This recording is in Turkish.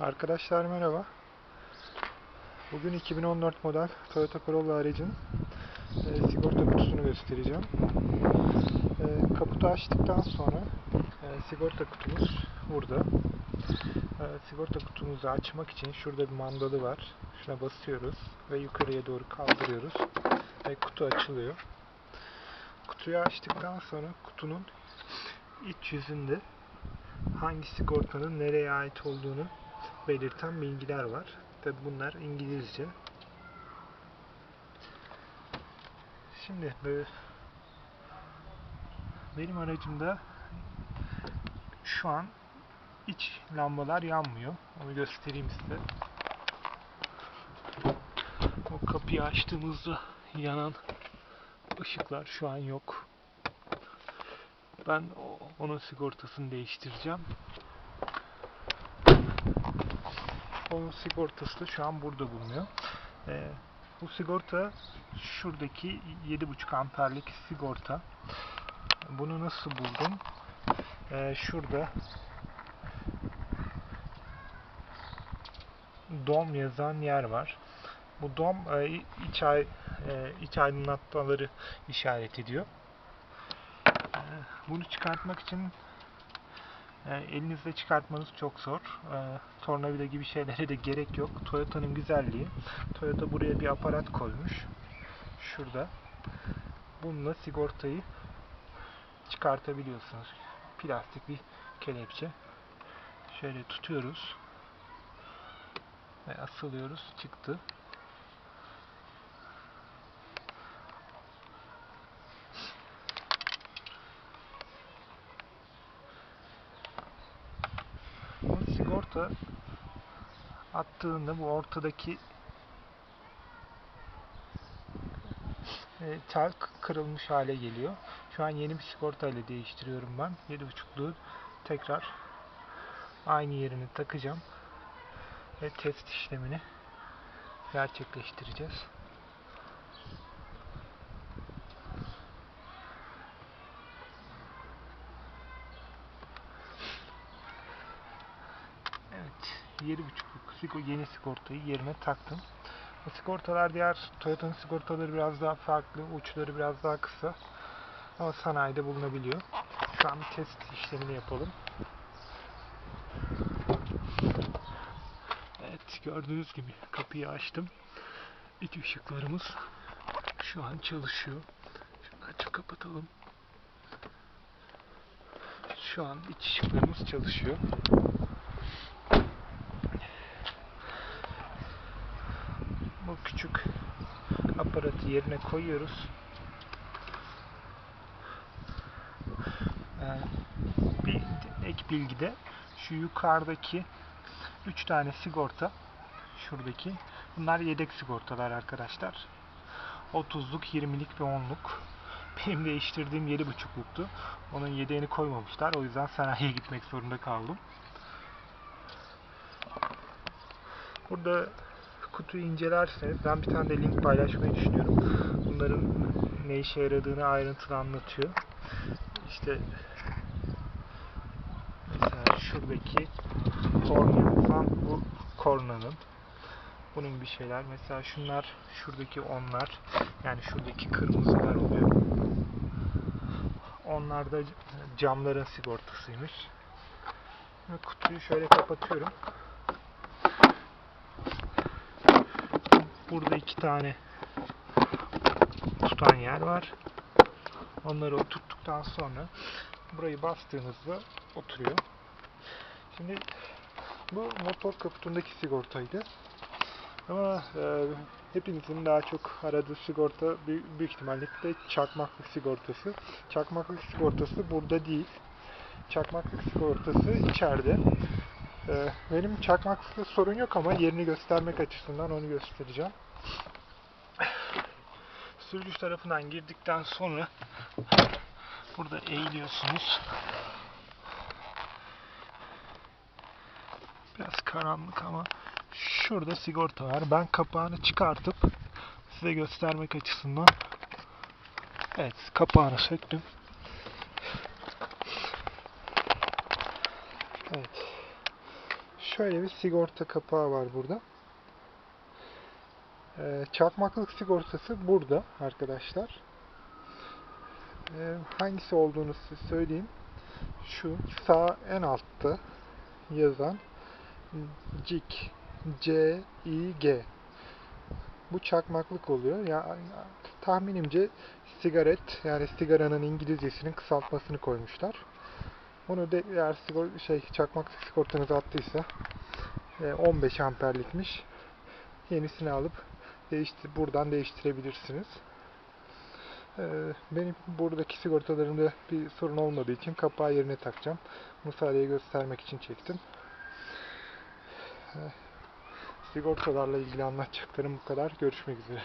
Arkadaşlar merhaba. Bugün 2014 model Toyota Corolla aracın e, sigorta kutusunu göstereceğim. E, kaputu açtıktan sonra e, sigorta kutumuz burada. E, sigorta kutumuzu açmak için şurada bir mandalı var. Şuna basıyoruz ve yukarıya doğru kaldırıyoruz ve kutu açılıyor. Kutuyu açtıktan sonra kutunun iç yüzünde hangi sigortanın nereye ait olduğunu belirten bilgiler var. Tabi bunlar İngilizce. Şimdi bu- benim aracımda şu an iç lambalar yanmıyor. Onu göstereyim size. O kapıyı açtığımızda yanan ışıklar şu an yok. Ben onun sigortasını değiştireceğim. Onun sigortası da şu an burada bulunuyor. Ee, bu sigorta şuradaki 7.5 amperlik sigorta. Bunu nasıl buldum? Ee, şurada dom yazan yer var. Bu dom e, iç, ay, e, iç aydınlatmaları işaret ediyor. Ee, bunu çıkartmak için e, elinizle çıkartmanız çok zor. E, tornavida gibi şeylere de gerek yok. Toyota'nın güzelliği. Toyota buraya bir aparat koymuş. Şurada. Bununla sigortayı çıkartabiliyorsunuz. Plastik bir kelepçe. Şöyle tutuyoruz. Ve asılıyoruz. Çıktı. Bu sigorta attığında bu ortadaki e, tel kırılmış hale geliyor. Şu an yeni bir sigorta ile değiştiriyorum ben. 7.5'luğu tekrar aynı yerini takacağım. Ve test işlemini gerçekleştireceğiz. Evet, 7.5'luk sigo- yeni sigortayı yerine taktım. Bu sigortalar diğer Toyota'nın sigortaları biraz daha farklı, uçları biraz daha kısa. Ama sanayide bulunabiliyor. Şu an bir test işlemini yapalım. Evet, gördüğünüz gibi kapıyı açtım. İç ışıklarımız şu an çalışıyor. Şunu açıp kapatalım. Şu an iç ışıklarımız çalışıyor. Bu küçük aparatı yerine koyuyoruz. Ee, bir ek bilgi de şu yukarıdaki 3 tane sigorta şuradaki bunlar yedek sigortalar arkadaşlar. 30'luk, 20'lik ve 10'luk. Benim değiştirdiğim 7.5'luktu. Onun yedeğini koymamışlar. O yüzden sanayiye gitmek zorunda kaldım. Burada kutuyu incelerseniz ben bir tane de link paylaşmayı düşünüyorum. Bunların ne işe yaradığını ayrıntılı anlatıyor. İşte mesela şuradaki korna bu kornanın bunun bir şeyler. Mesela şunlar şuradaki onlar yani şuradaki kırmızılar oluyor. Onlar da camların sigortasıymış. Kutuyu şöyle kapatıyorum. Burada iki tane tutan yer var. Onları oturttuktan sonra burayı bastığınızda oturuyor. Şimdi bu motor kaputundaki sigortaydı. Ama e, hepinizin daha çok aradığı sigorta büyük, büyük ihtimalle de çakmaklık sigortası. Çakmaklık sigortası burada değil. Çakmaklık sigortası içeride. E, benim çakmaklıkta sorun yok ama yerini göstermek açısından onu göstereceğim. Sürücü tarafından girdikten sonra burada eğiliyorsunuz. Biraz karanlık ama şurada sigorta var. Ben kapağını çıkartıp size göstermek açısından Evet kapağını söktüm. Evet. şöyle bir sigorta kapağı var burada. Ee, çakmaklık sigortası burada arkadaşlar. Ee, hangisi olduğunu size söyleyeyim. Şu sağ en altta yazan CIG C I G bu çakmaklık oluyor. Ya tahminimce sigaret yani sigaranın İngilizcesinin kısaltmasını koymuşlar. Onu de eğer sigor şey çakmaklık sigortanız attıysa e, 15 amperlikmiş. Yenisini alıp değiştir buradan değiştirebilirsiniz. Ee, Benim buradaki sigortalarımda bir sorun olmadığı için kapağı yerine takacağım. Bunu sadece göstermek için çektim. Ee, Sigortalarla ilgili anlatacaklarım bu kadar. Görüşmek üzere.